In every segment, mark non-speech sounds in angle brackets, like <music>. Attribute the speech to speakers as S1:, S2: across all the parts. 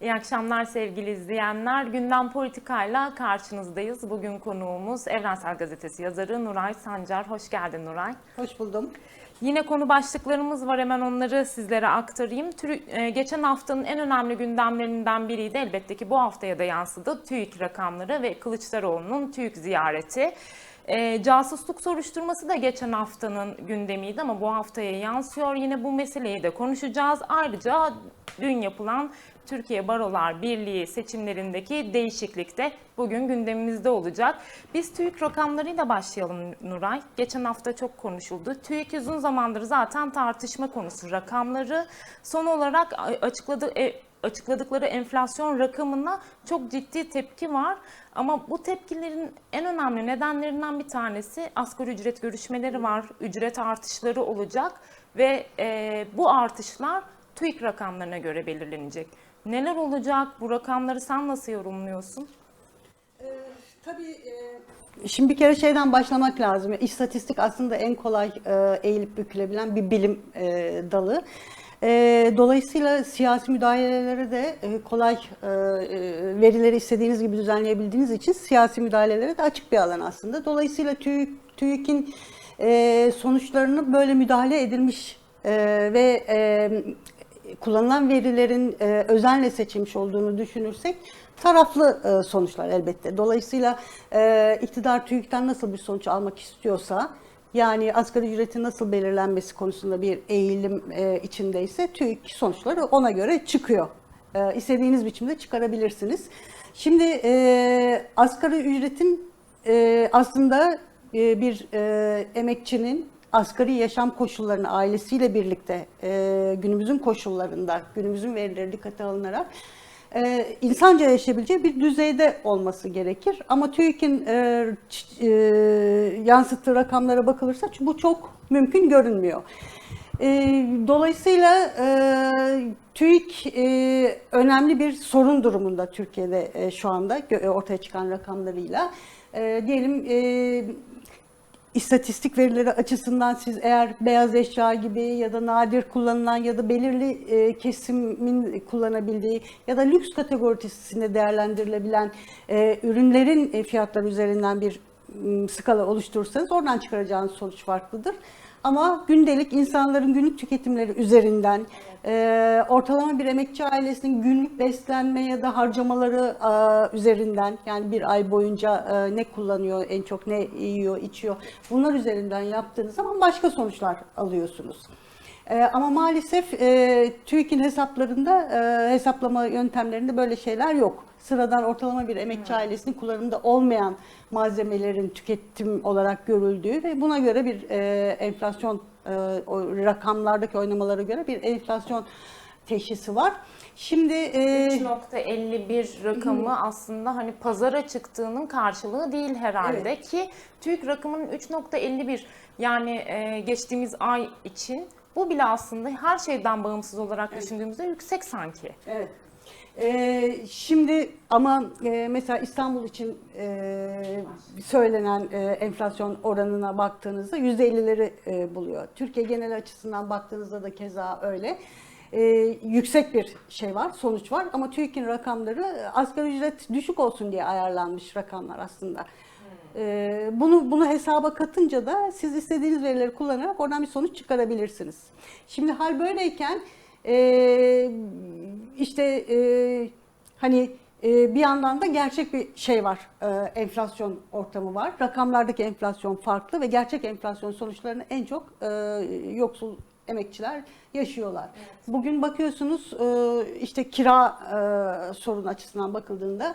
S1: İyi akşamlar sevgili izleyenler. Gündem politikayla karşınızdayız. Bugün konuğumuz Evrensel Gazetesi yazarı Nuray Sancar. Hoş geldin Nuray.
S2: Hoş buldum.
S1: Yine konu başlıklarımız var hemen onları sizlere aktarayım. E, geçen haftanın en önemli gündemlerinden biriydi elbette ki bu haftaya da yansıdı. TÜİK rakamları ve Kılıçdaroğlu'nun TÜİK ziyareti. E, casusluk soruşturması da geçen haftanın gündemiydi ama bu haftaya yansıyor. Yine bu meseleyi de konuşacağız. Ayrıca dün yapılan Türkiye Barolar Birliği seçimlerindeki değişiklik de bugün gündemimizde olacak. Biz TÜİK rakamlarıyla başlayalım Nuray. Geçen hafta çok konuşuldu. TÜİK uzun zamandır zaten tartışma konusu rakamları. Son olarak açıkladı, e, açıkladıkları enflasyon rakamına çok ciddi tepki var. Ama bu tepkilerin en önemli nedenlerinden bir tanesi asgari ücret görüşmeleri var. Ücret artışları olacak ve e, bu artışlar TÜİK rakamlarına göre belirlenecek. Neler olacak? Bu rakamları sen nasıl yorumluyorsun?
S2: Tabii Şimdi bir kere şeyden başlamak lazım. İstatistik aslında en kolay e, eğilip bükülebilen bir bilim e, dalı. E, dolayısıyla siyasi müdahalelere de e, kolay e, e, verileri istediğiniz gibi düzenleyebildiğiniz için siyasi müdahalelere de açık bir alan aslında. Dolayısıyla TÜİK, TÜİK'in e, sonuçlarını böyle müdahale edilmiş e, ve e, kullanılan verilerin e, özenle seçilmiş olduğunu düşünürsek taraflı e, sonuçlar elbette. Dolayısıyla e, iktidar TÜİK'ten nasıl bir sonuç almak istiyorsa yani asgari ücretin nasıl belirlenmesi konusunda bir eğilim e, içindeyse TÜİK sonuçları ona göre çıkıyor. E, istediğiniz biçimde çıkarabilirsiniz. Şimdi e, asgari ücretin e, aslında e, bir e, emekçinin asgari yaşam koşullarını ailesiyle birlikte e, günümüzün koşullarında, günümüzün verileri dikkate alınarak e, insanca yaşayabileceği bir düzeyde olması gerekir. Ama TÜİK'in e, e, yansıttığı rakamlara bakılırsa bu çok mümkün görünmüyor. E, dolayısıyla e, TÜİK e, önemli bir sorun durumunda Türkiye'de e, şu anda ortaya çıkan rakamlarıyla. E, diyelim e, İstatistik verileri açısından siz eğer beyaz eşya gibi ya da nadir kullanılan ya da belirli e, kesimin kullanabildiği ya da lüks kategorisinde değerlendirilebilen e, ürünlerin e, fiyatları üzerinden bir skala oluşturursanız oradan çıkaracağınız sonuç farklıdır. Ama gündelik insanların günlük tüketimleri üzerinden e, ortalama bir emekçi ailesinin günlük beslenme ya da harcamaları e, üzerinden yani bir ay boyunca e, ne kullanıyor en çok ne yiyor içiyor bunlar üzerinden yaptığınız zaman başka sonuçlar alıyorsunuz. E, ama maalesef e, TÜİK'in hesaplarında e, hesaplama yöntemlerinde böyle şeyler yok. Sıradan ortalama bir emekçi ailesinin kullanımda olmayan malzemelerin tüketim olarak görüldüğü ve buna göre bir e, enflasyon e, o rakamlardaki oynamalara göre bir enflasyon teşhisi var. Şimdi e,
S1: 3.51 rakamı aslında hani pazara çıktığının karşılığı değil herhalde
S2: Evet.
S1: ki TÜİK rakamının 3.51 yani e, geçtiğimiz ay için bu bile aslında her şeyden bağımsız olarak düşündüğümüzde yüksek sanki.
S2: Evet. Ee, şimdi ama e, mesela İstanbul için e, söylenen e, enflasyon oranına baktığınızda %50'leri e, buluyor. Türkiye genel açısından baktığınızda da keza öyle. E, yüksek bir şey var, sonuç var ama TÜİK'in rakamları e, asgari ücret düşük olsun diye ayarlanmış rakamlar aslında. E, bunu bunu hesaba katınca da siz istediğiniz verileri kullanarak oradan bir sonuç çıkarabilirsiniz. Şimdi hal böyleyken e, işte e, hani e, bir yandan da gerçek bir şey var, e, enflasyon ortamı var. Rakamlardaki enflasyon farklı ve gerçek enflasyon sonuçlarını en çok e, yoksul emekçiler yaşıyorlar. Bugün bakıyorsunuz işte kira sorun açısından bakıldığında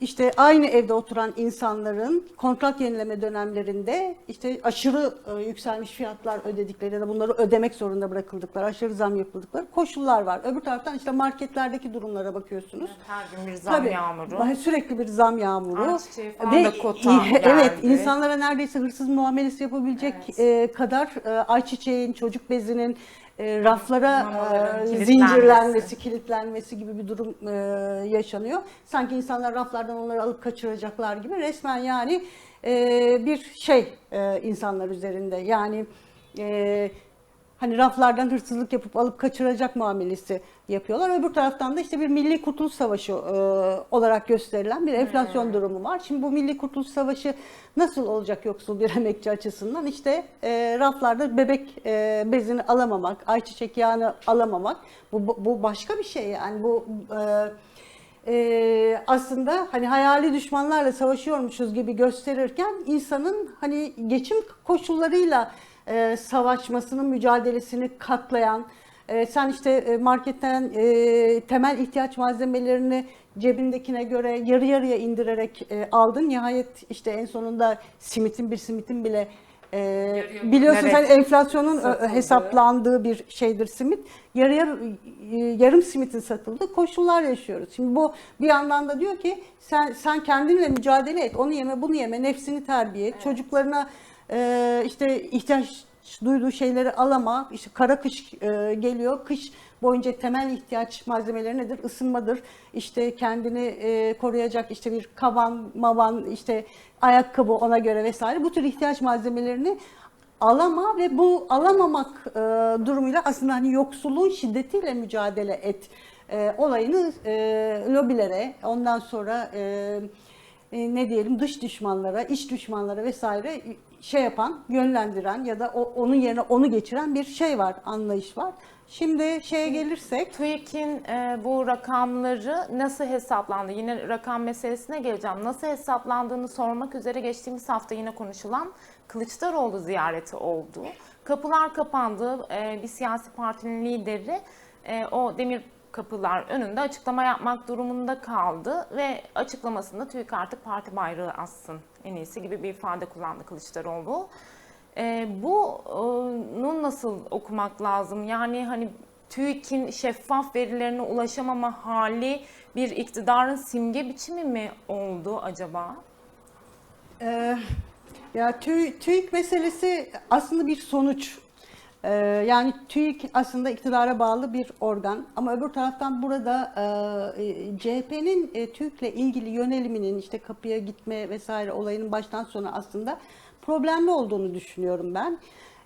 S2: işte aynı evde oturan insanların kontrat yenileme dönemlerinde işte aşırı e, yükselmiş fiyatlar ödedikleri ya da bunları ödemek zorunda bırakıldıkları, aşırı zam yapıldıkları koşullar var. Öbür taraftan işte marketlerdeki durumlara bakıyorsunuz.
S1: Her gün bir zam
S2: Tabii,
S1: yağmuru. <laughs>
S2: Sürekli bir zam yağmuru.
S1: Kota <laughs>
S2: evet, insanlara neredeyse hırsız muamelesi yapabilecek e, kadar e, ayçiçeğin, çocuk bezinin e, raflara e,
S1: kilitlenmesi.
S2: zincirlenmesi, kilitlenmesi gibi bir durum e, yaşanıyor. Sanki insanlar raflardan onları alıp kaçıracaklar gibi resmen yani e, bir şey e, insanlar üzerinde. Yani e, hani raflardan hırsızlık yapıp alıp kaçıracak muamelesi yapıyorlar. Öbür taraftan da işte bir Milli Kurtuluş Savaşı e, olarak gösterilen bir enflasyon durumu var. Şimdi bu Milli Kurtuluş Savaşı nasıl olacak yoksul bir <laughs> emekçi açısından? İşte e, raflarda bebek e, bezini alamamak, ayçiçek yağını alamamak. Bu, bu, başka bir şey yani bu... E, e, aslında hani hayali düşmanlarla savaşıyormuşuz gibi gösterirken insanın hani geçim koşullarıyla e, savaşmasının mücadelesini katlayan, e, sen işte e, marketten e, temel ihtiyaç malzemelerini cebindekine göre yarı yarıya indirerek e, aldın. Nihayet işte en sonunda simitin bir simitin bile e,
S1: Yarıya-
S2: biliyorsun
S1: Evet.
S2: sen enflasyonun e,
S1: Satıldı.
S2: hesaplandığı bir şeydir simit. Yarıya e, yarım simitin satıldığı koşullar yaşıyoruz. Şimdi bu bir yandan da diyor ki sen sen kendinle mücadele et. Onu yeme, bunu yeme, nefsini terbiye et. Çocuklarına e, işte ihtiyaç duyduğu şeyleri alama. İşte kara kış e, geliyor. Kış boyunca temel ihtiyaç malzemeleri nedir? Isınmadır. İşte kendini e, koruyacak işte bir kaban, mavan, işte ayakkabı ona göre vesaire. Bu tür ihtiyaç malzemelerini alama ve bu alamamak e, durumuyla aslında hani yoksulluğun şiddetiyle mücadele et olayını lobilere ondan sonra ne diyelim dış düşmanlara, iç düşmanlara vesaire şey yapan, yönlendiren ya da o, onun yerine onu geçiren bir şey var, anlayış var. Şimdi şeye gelirsek
S1: TÜİK'in e, bu rakamları nasıl hesaplandı? Yine rakam meselesine geleceğim. Nasıl hesaplandığını sormak üzere geçtiğimiz hafta yine konuşulan Kılıçdaroğlu ziyareti oldu. Kapılar kapandı. E, bir siyasi partinin lideri e, o demir kapılar önünde açıklama yapmak durumunda kaldı ve açıklamasında TÜİK artık parti bayrağı assın en iyisi gibi bir ifade kullandı Kılıçdaroğlu. E, bunun nasıl okumak lazım? Yani hani TÜİK'in şeffaf verilerine ulaşamama hali bir iktidarın simge biçimi mi oldu acaba?
S2: Ee, ya TÜ- TÜİK meselesi aslında bir sonuç. Ee, yani TÜİK aslında iktidara bağlı bir organ ama öbür taraftan burada e, CHP'nin e, TÜİK'le ilgili yöneliminin işte kapıya gitme vesaire olayının baştan sona aslında problemli olduğunu düşünüyorum ben.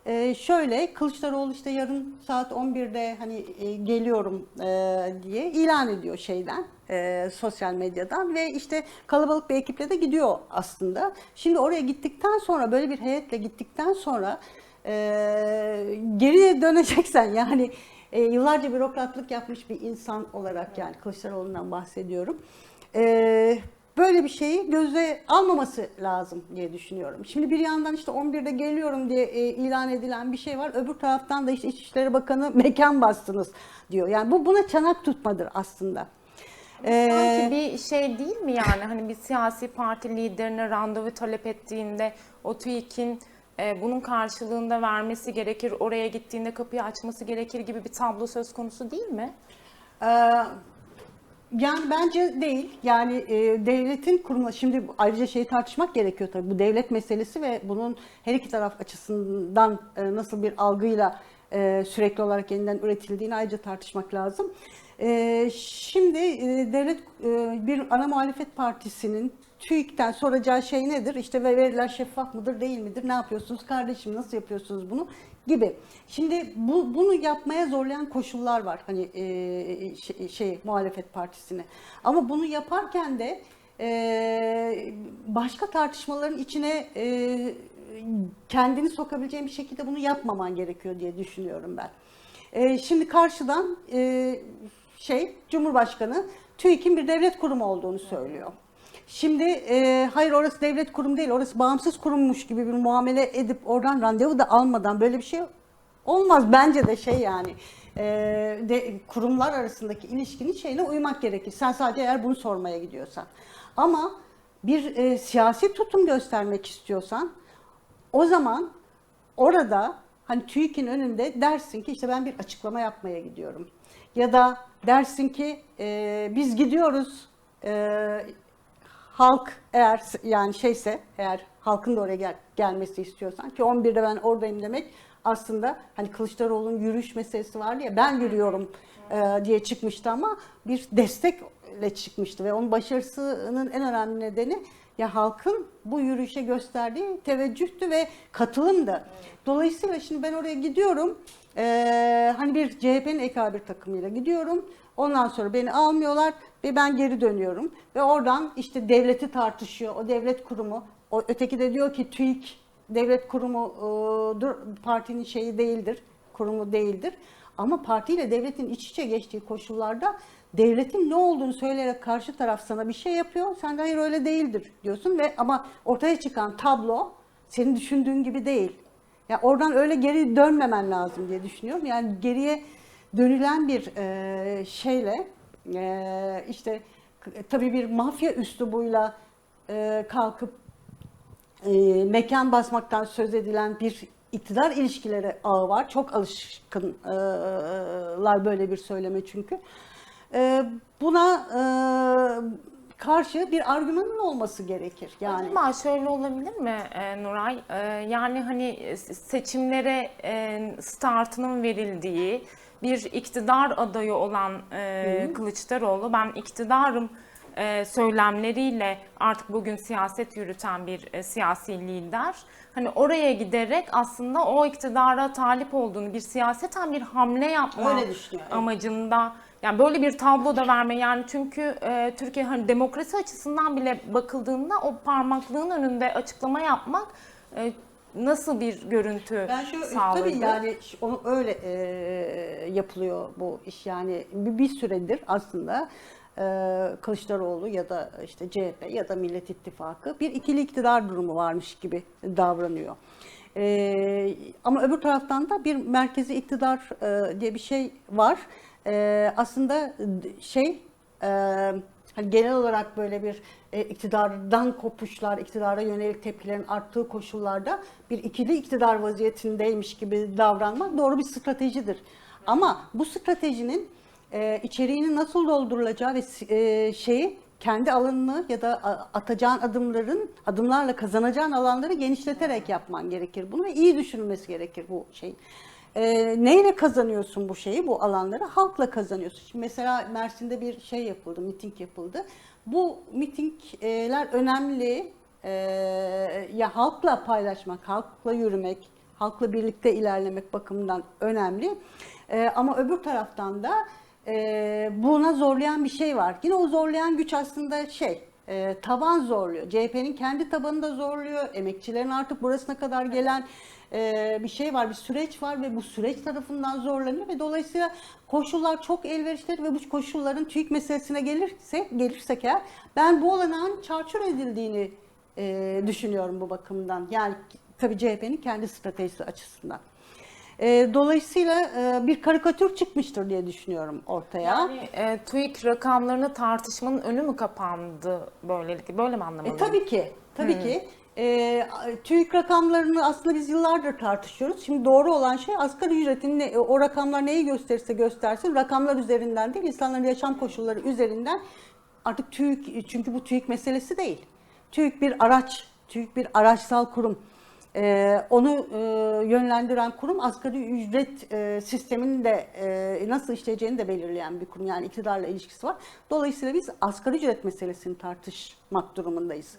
S2: Ee, şöyle Kılıçdaroğlu işte yarın saat 11'de hani e, geliyorum e, diye ilan ediyor şeyden e, sosyal medyadan ve işte kalabalık bir ekiple de gidiyor aslında. Şimdi oraya gittikten sonra böyle bir heyetle gittikten sonra e, geriye döneceksen yani e, yıllarca bürokratlık yapmış bir insan olarak yani Kılıçdaroğlu'ndan bahsediyorum. E, böyle bir şeyi göze almaması lazım diye düşünüyorum. Şimdi bir yandan işte 11'de geliyorum diye e, ilan edilen bir şey var. Öbür taraftan da işte İçişleri Bakanı mekan bastınız diyor. Yani bu buna çanak tutmadır aslında. Ee,
S1: Sanki bir şey değil mi yani hani bir siyasi parti liderine randevu talep ettiğinde o TÜİK'in bunun karşılığında vermesi gerekir, oraya gittiğinde kapıyı açması gerekir gibi bir tablo söz konusu değil mi?
S2: Ee, yani bence değil. Yani e, devletin kurma şimdi ayrıca şeyi tartışmak gerekiyor tabii. Bu devlet meselesi ve bunun her iki taraf açısından e, nasıl bir algıyla e, sürekli olarak yeniden üretildiğini ayrıca tartışmak lazım. E, şimdi devlet bir ana muhalefet partisinin TÜİK'ten soracağı şey nedir? İşte ve veriler şeffaf mıdır, değil midir? Ne yapıyorsunuz kardeşim? Nasıl yapıyorsunuz bunu? gibi. Şimdi bu bunu yapmaya zorlayan koşullar var hani e, şey, şey muhalefet partisine. Ama bunu yaparken de e, başka tartışmaların içine e, kendini sokabileceğin bir şekilde bunu yapmaman gerekiyor diye düşünüyorum ben. E, şimdi karşıdan e, şey Cumhurbaşkanı TÜİK'in bir devlet kurumu olduğunu söylüyor. Şimdi e, hayır orası devlet kurumu değil, orası bağımsız kurummuş gibi bir muamele edip oradan randevu da almadan böyle bir şey olmaz. Bence de şey yani e, de, kurumlar arasındaki ilişkinin şeyine uymak gerekir. Sen sadece eğer bunu sormaya gidiyorsan. Ama bir e, siyasi tutum göstermek istiyorsan o zaman orada hani TÜİK'in önünde dersin ki işte ben bir açıklama yapmaya gidiyorum. Ya da dersin ki e, biz gidiyoruz e, halk eğer yani şeyse eğer halkın da oraya gel- gelmesi istiyorsan ki 11'de ben oradayım demek aslında hani Kılıçdaroğlu'nun yürüyüş meselesi vardı ya ben yürüyorum e, diye çıkmıştı ama bir destek yürüyüşle çıkmıştı ve onun başarısının en önemli nedeni ya halkın bu yürüyüşe gösterdiği teveccühtü ve katılımdı. Dolayısıyla şimdi ben oraya gidiyorum. Ee, hani bir CHP'nin ekabir takımıyla gidiyorum. Ondan sonra beni almıyorlar ve ben geri dönüyorum. Ve oradan işte devleti tartışıyor. O devlet kurumu. O öteki de diyor ki TÜİK devlet kurumu e, partinin şeyi değildir, kurumu değildir. Ama partiyle devletin iç içe geçtiği koşullarda devletin ne olduğunu söyleyerek karşı taraf sana bir şey yapıyor. Sen de hayır öyle değildir diyorsun ve ama ortaya çıkan tablo senin düşündüğün gibi değil. Ya oradan öyle geri dönmemen lazım diye düşünüyorum. Yani geriye dönülen bir e, şeyle e, işte tabii bir mafya üslubuyla e, kalkıp e, mekan basmaktan söz edilen bir iktidar ilişkileri ağı var. Çok alışkınlar böyle bir söyleme çünkü. E, buna e, karşı bir argümanın olması gerekir. Yani
S1: Acaba şöyle olabilir mi e, Nuray? E, yani hani e, seçimlere e, startının verildiği bir iktidar adayı olan e, Kılıçdaroğlu ben iktidarım e, söylemleriyle artık bugün siyaset yürüten bir e, siyasi lider. Hani oraya giderek aslında o iktidara talip olduğunu bir siyaseten bir hamle yapma
S2: Öyle
S1: amacında yani böyle bir tablo da verme yani çünkü e, Türkiye hani demokrasi açısından bile bakıldığında o parmaklığın önünde açıklama yapmak e, nasıl bir görüntü
S2: Ben şu
S1: sağladı?
S2: tabii yani onu öyle e, yapılıyor bu iş yani bir, bir süredir aslında e, Kılıçdaroğlu ya da işte CHP ya da Millet İttifakı bir ikili iktidar durumu varmış gibi davranıyor. E, ama öbür taraftan da bir merkezi iktidar e, diye bir şey var. E, aslında şey e, hani genel olarak böyle bir e, iktidardan kopuşlar, iktidara yönelik tepkilerin arttığı koşullarda bir ikili iktidar vaziyetindeymiş gibi davranmak doğru bir stratejidir. Ama bu stratejinin e, içeriğinin nasıl doldurulacağı ve e, şeyi kendi alanını ya da atacağın adımların adımlarla kazanacağın alanları genişleterek yapman gerekir. Bunu ve iyi düşünülmesi gerekir bu şey. E, neyle kazanıyorsun bu şeyi, bu alanları? Halkla kazanıyorsun. Şimdi mesela Mersin'de bir şey yapıldı, miting yapıldı. Bu mitingler önemli. E, ya halkla paylaşmak, halkla yürümek, halkla birlikte ilerlemek bakımından önemli. E, ama öbür taraftan da e, buna zorlayan bir şey var. Yine o zorlayan güç aslında şey, e, taban zorluyor. CHP'nin kendi tabanını da zorluyor. Emekçilerin artık burasına kadar gelen e, bir şey var, bir süreç var ve bu süreç tarafından zorlanıyor ve dolayısıyla koşullar çok elverişli ve bu koşulların TÜİK meselesine gelirse gelirsek eğer ben bu olanağın çarçur edildiğini e, düşünüyorum bu bakımdan. Yani tabii CHP'nin kendi stratejisi açısından. E, dolayısıyla e, bir karikatür çıkmıştır diye düşünüyorum ortaya.
S1: Yani e, TÜİK rakamlarını tartışmanın önü mü kapandı böylelikle? Böyle mi
S2: E,
S1: anlamalıyım?
S2: tabii ki, tabii ki. E, TÜİK rakamlarını aslında biz yıllardır tartışıyoruz. Şimdi doğru olan şey asgari ücretin ne- o rakamlar neyi gösterirse göstersin rakamlar üzerinden değil insanların yaşam koşulları üzerinden artık TÜİK çünkü bu TÜİK meselesi değil. TÜİK bir araç, TÜİK bir araçsal kurum. Ee, onu e, yönlendiren kurum asgari ücret e, sisteminin de e, nasıl işleyeceğini de belirleyen bir kurum. Yani iktidarla ilişkisi var. Dolayısıyla biz asgari ücret meselesini tartışmak durumundayız.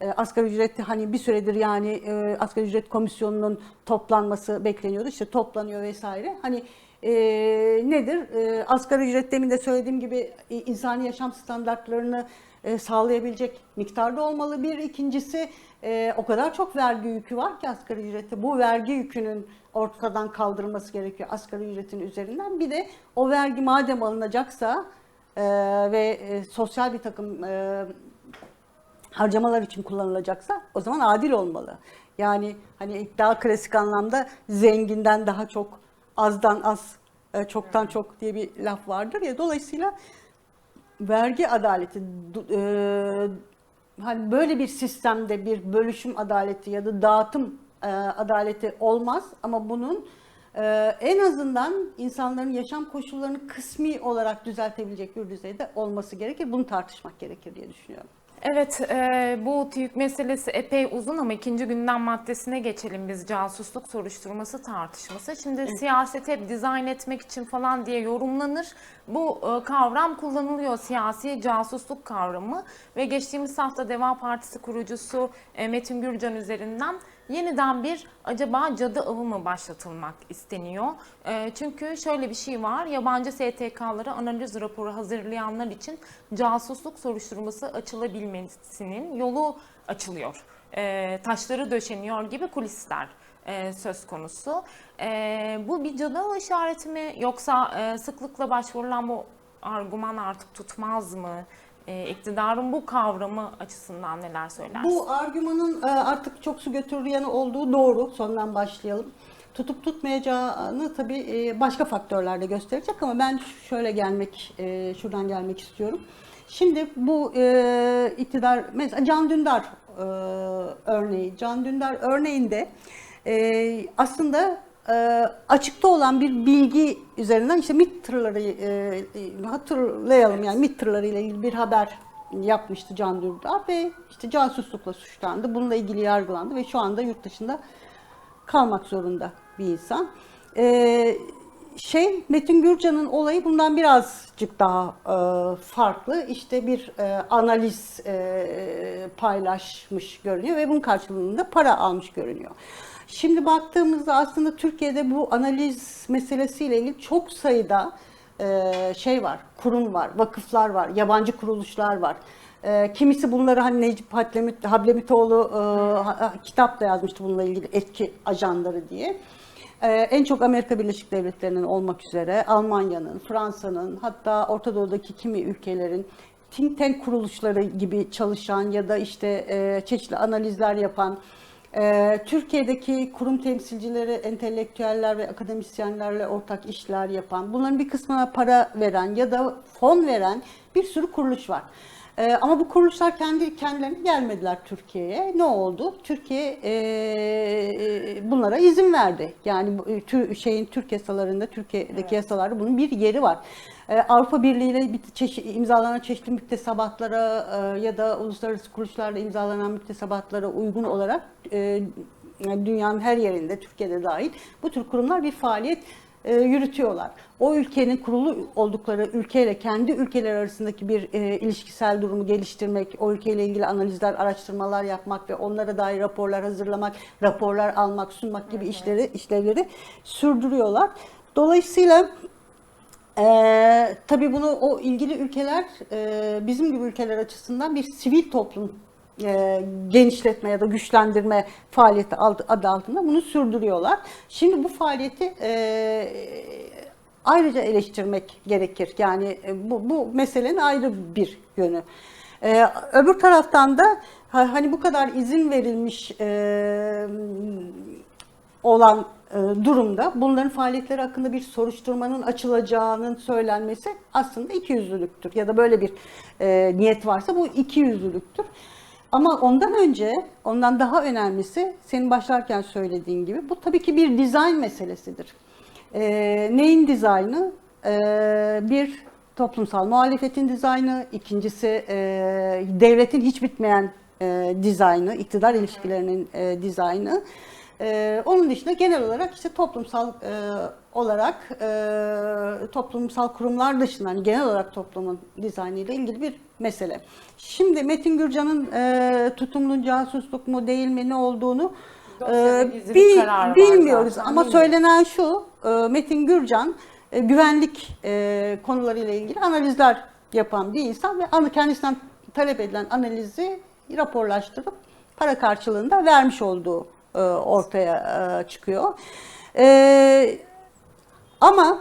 S2: E, asgari ücret hani bir süredir yani e, asgari ücret komisyonunun toplanması bekleniyordu. İşte toplanıyor vesaire. Hani e, nedir? E, asgari ücret demin de söylediğim gibi e, insani yaşam standartlarını e, sağlayabilecek miktarda olmalı. Bir ikincisi e, o kadar çok vergi yükü var ki asgari ücrette. Bu vergi yükünün ortadan kaldırılması gerekiyor asgari ücretin üzerinden. Bir de o vergi madem alınacaksa e, ve e, sosyal bir takım e, harcamalar için kullanılacaksa o zaman adil olmalı. Yani hani daha klasik anlamda zenginden daha çok, azdan az, e, çoktan çok diye bir laf vardır ya. Dolayısıyla vergi adaleti e, hani böyle bir sistemde bir bölüşüm adaleti ya da dağıtım e, adaleti olmaz ama bunun e, en azından insanların yaşam koşullarını kısmi olarak düzeltebilecek bir düzeyde olması gerekir. Bunu tartışmak gerekir diye düşünüyorum.
S1: Evet, e, bu TÜİK meselesi epey uzun ama ikinci gündem maddesine geçelim biz casusluk soruşturması tartışması. Şimdi siyaseti hep dizayn etmek için falan diye yorumlanır. Bu e, kavram kullanılıyor siyasi casusluk kavramı ve geçtiğimiz hafta Deva Partisi kurucusu e, Metin Gürcan üzerinden yeniden bir acaba cadı avı mı başlatılmak isteniyor? E, çünkü şöyle bir şey var, yabancı STK'lara analiz raporu hazırlayanlar için casusluk soruşturması açılabilmesinin yolu açılıyor. E, taşları döşeniyor gibi kulisler e, söz konusu. E, bu bir cadı işareti mi yoksa e, sıklıkla başvurulan bu argüman artık tutmaz mı? E, iktidarın bu kavramı açısından neler söylersiniz?
S2: Bu argümanın e, artık çok su götürür yanı olduğu doğru. Sondan başlayalım. Tutup tutmayacağını tabii e, başka faktörler de gösterecek ama ben şöyle gelmek, e, şuradan gelmek istiyorum. Şimdi bu iktidar, mesela Can Dündar örneği, Can Dündar örneğinde aslında e, açıkta olan bir bilgi üzerinden işte MİT tırları e, e, hatırlayalım yani MİT tırları ile ilgili bir haber yapmıştı Can Dündar ve işte casuslukla suçlandı. Bununla ilgili yargılandı ve şu anda yurt dışında kalmak zorunda bir insan. Ee, şey Metin Gürcan'ın olayı bundan birazcık daha e, farklı. İşte bir e, analiz e, paylaşmış görünüyor ve bunun karşılığında para almış görünüyor. Şimdi baktığımızda aslında Türkiye'de bu analiz meselesiyle ilgili çok sayıda e, şey var, kurum var, vakıflar var, yabancı kuruluşlar var. E, kimisi bunları hani Necip Hablemit, Hablemitoğlu e, kitap da yazmıştı bununla ilgili etki ajanları diye. En çok Amerika Birleşik Devletleri'nin olmak üzere Almanya'nın, Fransa'nın hatta Orta Doğu'daki kimi ülkelerin think tank kuruluşları gibi çalışan ya da işte çeşitli analizler yapan ee, Türkiye'deki kurum temsilcileri, entelektüeller ve akademisyenlerle ortak işler yapan, bunların bir kısmına para veren ya da fon veren bir sürü kuruluş var. Ee, ama bu kuruluşlar kendi kendilerine gelmediler Türkiye'ye. Ne oldu? Türkiye e, bunlara izin verdi. Yani tür, şeyin Türk yasalarında, Türkiye'deki yasalarda bunun bir yeri var. Ee, Avrupa Birliği ile bir imzalanan çeşitli müktesebatlara e, ya da uluslararası kuruluşlarla imzalanan müktesebatlara uygun olarak e, dünyanın her yerinde, Türkiye'de dahil bu tür kurumlar bir faaliyet e, yürütüyorlar. O ülkenin kurulu oldukları ülkeyle kendi ülkeler arasındaki bir e, ilişkisel durumu geliştirmek, o ülkeyle ilgili analizler, araştırmalar yapmak ve onlara dair raporlar hazırlamak, raporlar almak, sunmak gibi işleri işlevleri sürdürüyorlar. Dolayısıyla ee, tabii bunu o ilgili ülkeler e, bizim gibi ülkeler açısından bir sivil toplum e, genişletme ya da güçlendirme faaliyeti adı altında bunu sürdürüyorlar. Şimdi bu faaliyeti e, ayrıca eleştirmek gerekir. Yani e, bu, bu meselenin ayrı bir yönü. E, öbür taraftan da ha- hani bu kadar izin verilmiş e, olan durumda bunların faaliyetleri hakkında bir soruşturmanın açılacağının söylenmesi aslında ikiyüzlülüktür. Ya da böyle bir e, niyet varsa bu ikiyüzlülüktür. Ama ondan önce, ondan daha önemlisi senin başlarken söylediğin gibi bu tabii ki bir dizayn meselesidir. E, neyin dizaynı? E, bir toplumsal muhalefetin dizaynı, ikincisi e, devletin hiç bitmeyen e, dizaynı, iktidar ilişkilerinin e, dizaynı. Ee, onun dışında genel olarak işte toplumsal e, olarak e, toplumsal kurumlar dışında hani genel olarak toplumun dizaynı ile ilgili bir mesele. Şimdi Metin Gürcan'ın e, tutumlu casusluk mu değil mi ne olduğunu e,
S1: var
S2: bilmiyoruz.
S1: Zaten,
S2: ama söylenen şu e, Metin Gürcan e, güvenlik e, konularıyla ilgili analizler yapan bir insan ve anı kendisinden talep edilen analizi raporlaştırıp para karşılığında vermiş olduğu e, ortaya e, çıkıyor. E, ama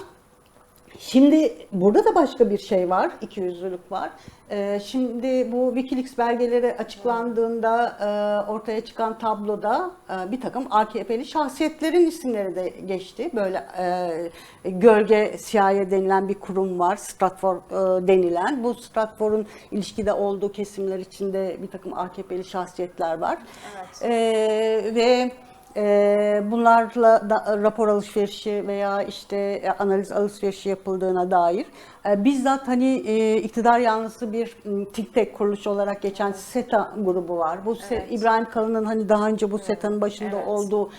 S2: Şimdi burada da başka bir şey var, ikiyüzlülük var. Ee, şimdi bu Wikileaks belgeleri açıklandığında e, ortaya çıkan tabloda e, bir takım AKP'li şahsiyetlerin isimleri de geçti. Böyle e, gölge CIA denilen bir kurum var, Stratfor e, denilen. Bu Stratfor'un ilişkide olduğu kesimler içinde bir takım AKP'li şahsiyetler var.
S1: Evet.
S2: Ee, ve e, bunlarla da, rapor alışverişi veya işte e, analiz alışverişi yapıldığına dair e, bizzat hani e, iktidar yanlısı bir think tank kuruluş olarak geçen SETA grubu var. Bu
S1: Evet.
S2: İbrahim Kalın'ın hani daha önce bu SETA'nın başında
S1: Evet.
S2: olduğu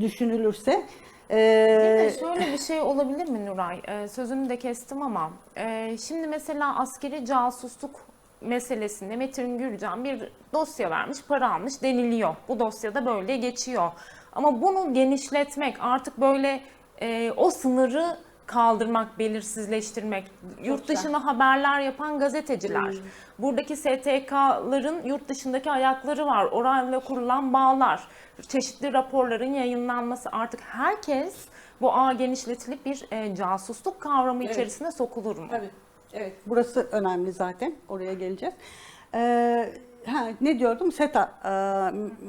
S2: düşünülürse e,
S1: Bir de şöyle bir şey olabilir mi Nuray? Ee, sözünü de kestim ama e, şimdi mesela askeri casusluk meselesinde Metin Gürcan bir dosya vermiş, para almış deniliyor. Bu dosyada böyle geçiyor. Ama bunu genişletmek, artık böyle e, o sınırı kaldırmak, belirsizleştirmek, yurt
S2: güzel.
S1: dışına haberler yapan gazeteciler, buradaki STK'ların yurt dışındaki ayakları var, orayla kurulan bağlar, çeşitli raporların yayınlanması artık herkes bu ağ genişletilip bir e, casusluk kavramı
S2: Evet.
S1: içerisine sokulur mu?
S2: Tabii. Evet. Burası önemli zaten. Oraya geleceğiz. Ee, ha, ne diyordum? SETA e,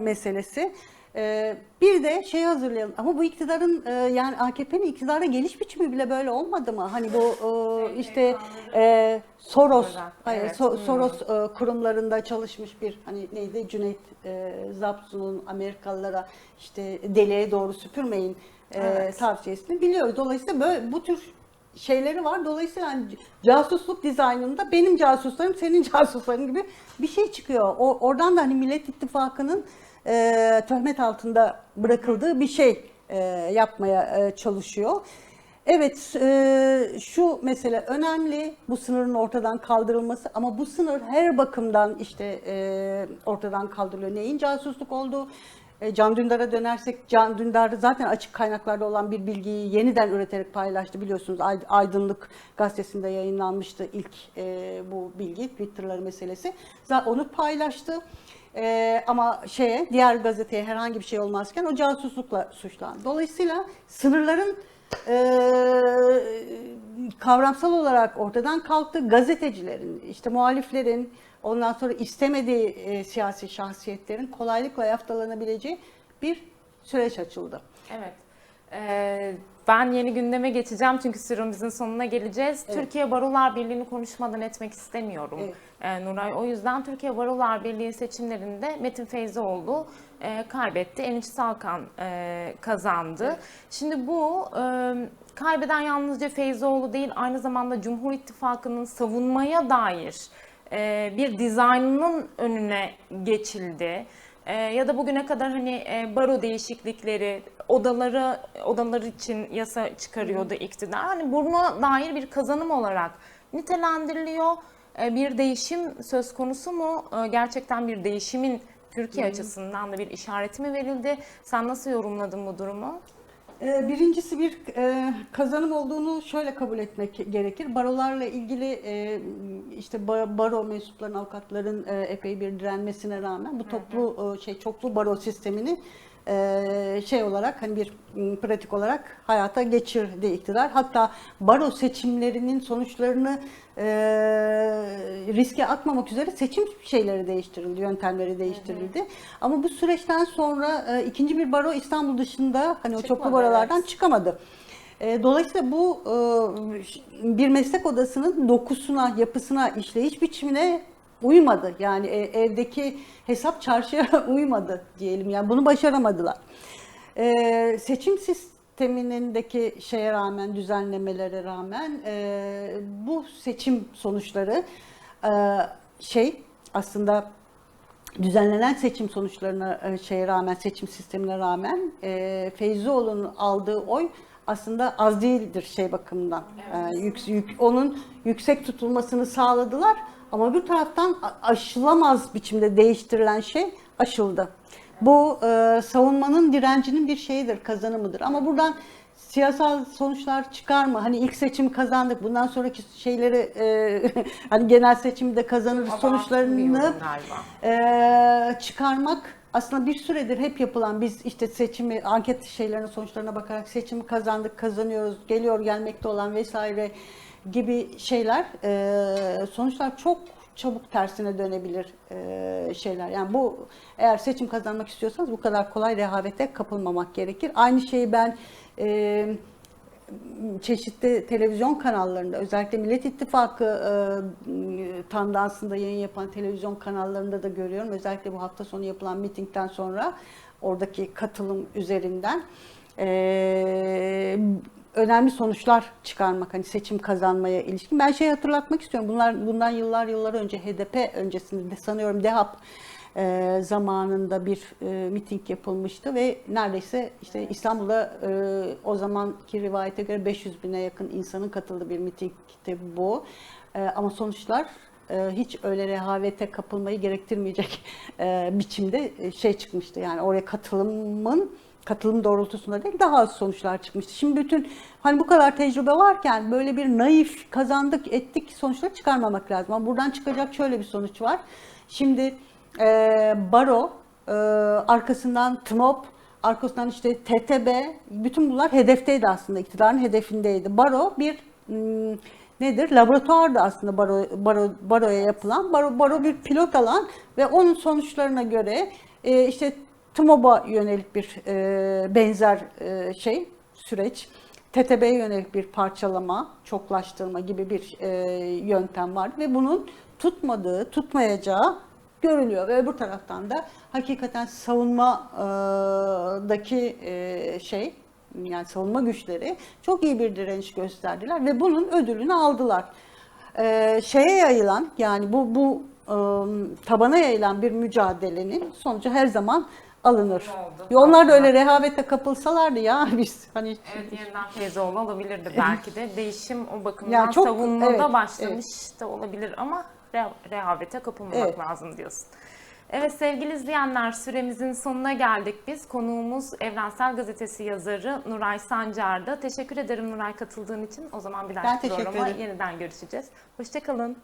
S2: meselesi. Ee, bir de şey hazırlayalım. Ama bu iktidarın e, yani AKP'nin iktidara geliş biçimi bile böyle olmadı mı? Hani bu e, işte e, Soros, hayır,
S1: Evet.
S2: So- Soros e, kurumlarında çalışmış bir hani neydi Cüneyt e, Zapsun'un Amerikalılara işte deliğe doğru süpürmeyin e,
S1: Evet.
S2: tavsiyesini biliyoruz. Dolayısıyla böyle bu tür şeyleri var. Dolayısıyla hani casusluk dizaynında benim casuslarım senin <laughs> casusların gibi bir şey çıkıyor. O, oradan da hani Millet İttifakı'nın e, töhmet altında bırakıldığı bir şey e, yapmaya e, çalışıyor. Evet, e, şu mesele önemli, bu sınırın ortadan kaldırılması ama bu sınır her bakımdan işte e, ortadan kaldırılıyor. Neyin casusluk olduğu, e, Can Dündar'a dönersek, Can Dündar zaten açık kaynaklarda olan bir bilgiyi yeniden üreterek paylaştı biliyorsunuz. Ay- Aydınlık gazetesinde yayınlanmıştı ilk e, bu bilgi, Twitter'ları meselesi. Zaten onu paylaştı. E, ama şeye, diğer gazeteye herhangi bir şey olmazken o casuslukla suçlandı. Dolayısıyla sınırların e, kavramsal olarak ortadan kalktı. Gazetecilerin, işte muhaliflerin, ondan sonra istemediği e, siyasi şahsiyetlerin kolaylıkla yaftalanabileceği bir süreç açıldı.
S1: Evet. Ee, ben yeni gündeme geçeceğim çünkü süremizin sonuna geleceğiz.
S2: Evet.
S1: Türkiye Barolar Birliği'ni konuşmadan etmek istemiyorum
S2: Evet.
S1: ee, Nuray. O yüzden Türkiye Barolar Birliği seçimlerinde Metin Feyzioğlu e, kaybetti. Eniş Salkan e, kazandı. Şimdi bu e, kaybeden yalnızca Feyzioğlu değil aynı zamanda Cumhur İttifakı'nın savunmaya dair e, bir dizaynının önüne geçildi. E, ya da bugüne kadar hani e, baro değişiklikleri, odaları odalar için yasa çıkarıyordu iktidar. Hani buna dair bir kazanım olarak nitelendiriliyor. E, bir değişim söz konusu mu? E, gerçekten bir değişimin Türkiye açısından da bir işareti mi verildi? Sen nasıl yorumladın bu durumu?
S2: Ee, Birincisi bir e, kazanım olduğunu şöyle kabul etmek gerekir. Barolarla ilgili e, işte ba- baro mensuplarının, avukatların e, epey bir direnmesine rağmen bu toplu e, şey çoklu baro sistemini e, şey olarak hani bir pratik olarak hayata geçirdi iktidar. Hatta baro seçimlerinin sonuçlarını e, riske atmamak üzere seçim şeyleri değiştirildi, yöntemleri değiştirildi. Ama bu süreçten sonra e, ikinci bir baro İstanbul dışında hani o çoklu barolardan
S1: evet.
S2: çıkamadı. E, Dolayısıyla bu e, bir meslek odasının dokusuna, yapısına, işleyiş biçimine uymadı. Yani e, evdeki hesap çarşıya <laughs> uymadı diyelim. Yani bunu başaramadılar. E, Seçim sisteminindeki şeye rağmen, düzenlemelere rağmen e, bu seçim sonuçları e, şey aslında düzenlenen seçim sonuçlarına e, şeye rağmen seçim sistemine rağmen e, Feyzioğlu'nun aldığı oy aslında az değildir şey bakımından. E, yük, yük- onun yüksek tutulmasını sağladılar ama bir taraftan aşılamaz biçimde değiştirilen şey aşıldı. Bu e, savunmanın direncinin bir şeyidir, kazanımıdır. Ama buradan siyasal sonuçlar çıkar mı? Hani ilk seçimi kazandık. Bundan sonraki şeyleri e, <laughs> hani genel seçimde kazanırız sonuçlarını ee, çıkarmak aslında bir süredir hep yapılan biz işte seçimi anket şeylerinin sonuçlarına bakarak seçimi kazandık kazanıyoruz geliyor gelmekte olan vesaire gibi şeyler e, sonuçlar çok çabuk tersine dönebilir e, şeyler. Yani bu eğer seçim kazanmak istiyorsanız bu kadar kolay rehavete kapılmamak gerekir. Aynı şeyi ben e, çeşitli televizyon kanallarında özellikle Millet İttifakı e, tandansında yayın yapan televizyon kanallarında da görüyorum. Özellikle bu hafta sonu yapılan mitingden sonra oradaki katılım üzerinden e, önemli sonuçlar çıkarmak hani seçim kazanmaya ilişkin. Ben şey hatırlatmak istiyorum. Bunlar bundan yıllar yıllar önce HDP öncesinde sanıyorum DEHAP e, zamanında bir e, miting yapılmıştı ve neredeyse işte İstanbul'da e, o zamanki rivayete göre 500 bine yakın insanın katıldığı bir mitingdi bu. E, ama sonuçlar e, hiç öyle rehavete kapılmayı gerektirmeyecek e, biçimde e, şey çıkmıştı. Yani oraya katılımın katılım doğrultusunda değil daha az sonuçlar çıkmıştı. Şimdi bütün hani bu kadar tecrübe varken böyle bir naif kazandık ettik sonuçları çıkarmamak lazım. Ama buradan çıkacak şöyle bir sonuç var. Şimdi e, Baro, e, arkasından TMOP, arkasından işte TTB, bütün bunlar hedefteydi aslında, iktidarın hedefindeydi. Baro bir hmm, nedir? Laboratuvardı aslında baro, baro, baroya yapılan. Baro, baro bir pilot alan ve onun sonuçlarına göre e, işte TMOB'a yönelik bir e, benzer e, şey, süreç. TTB'ye yönelik bir parçalama, çoklaştırma gibi bir e, yöntem var ve bunun tutmadığı, tutmayacağı görülüyor ve öbür taraftan da hakikaten savunmadaki e, şey yani savunma güçleri çok iyi bir direniş gösterdiler ve bunun ödülünü aldılar. E, şeye yayılan yani bu bu e, tabana yayılan bir mücadelenin sonucu her zaman alınır.
S1: Oldu.
S2: Ya Onlar da öyle rehavete kapılsalardı ya <laughs> biz hani
S1: Evet yeniden Feyzoğlu olabilirdi belki de. Değişim o bakımdan
S2: Ya çok-
S1: savunmada
S2: evet,
S1: başlamış da olabilir ama rehavete kapılmamak
S2: Evet.
S1: lazım diyorsun. Evet sevgili izleyenler süremizin sonuna geldik biz. Konuğumuz Evrensel Gazetesi yazarı Nuray Sancar'da. Teşekkür ederim Nuray katıldığın için. O zaman bir dahaki programa yeniden görüşeceğiz. Hoşçakalın.